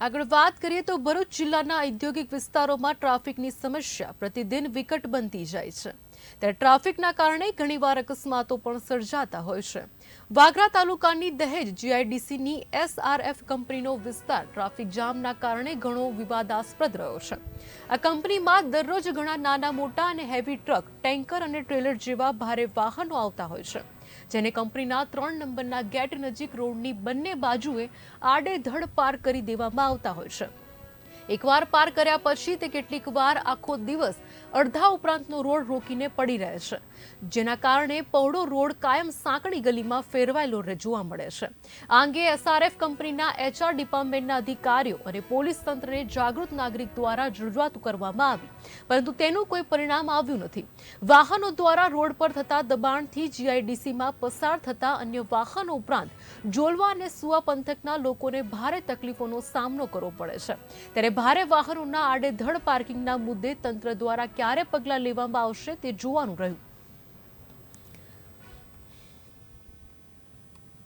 આગળ વાત કરીએ તો ભરૂચ જિલ્લાના ઔદ્યોગિક વિસ્તારોમાં ટ્રાફિકની સમસ્યા. પ્રતિદિન વિકટ બનતી જાય છે. ત્યારે ટ્રાફિકના કારણે ઘણીવાર અકસ્માતો પણ સર્જાતા હોય છે. વાગરા તાલુકાની દહેજ જીઆઈડીસીની એસઆરએફ કંપનીનો વિસ્તાર ટ્રાફિક જામના કારણે ઘણો વિવાદાસ્પદ રહ્યો છે. આ કંપનીમાં દરરોજ ઘણા નાના, મોટા અને હેવી ટ્રક, ટેન્કર અને ટ્રેલર જેવા ભારે વાહનો આવતા હોય છે, જેને કંપનીના ત્રણ નંબરના ગેટ નજીક રોડની બંને બાજુએ આડેધડ પાર કરી દેવામાં આવતા હોય છે. એકવાર પાર કર્યા પછી તે કેટલીક વાર આખો દિવસ અડધા ઉપરાંતનો રોડ રોકીને પડી રહે છે, જેના કારણે પહોળો રોડ કાયમ સાંકડી ગલીમાં ફેરવાયેલો જોવા મળે છે. આ અંગે એસઆરએફ કંપનીના એચઆર ડિપાર્ટમેન્ટના અધિકારીઓ અને પોલીસ તંત્રને જાગૃત નાગરિક દ્વારા રજૂઆત કરવામાં આવી, પરંતુ તેનું કોઈ પરિણામ આવ્યું નથી. વાહનો દ્વારા રોડ પર થતા દબાણથી જીઆઈડીસીમાં પસાર થતા અન્ય વાહનો ઉપરાંત જોલવા અને સુવા પંથકના લોકોને ભારે તકલીફોનો સામનો કરવો પડે છે. ત્યારે ભારે વાહનોના આડેધડ પાર્કિંગના મુદ્દે તંત્ર દ્વારા ક્યારે પગલાં લેવામાં આવશે તે જોવાનું રહ્યું.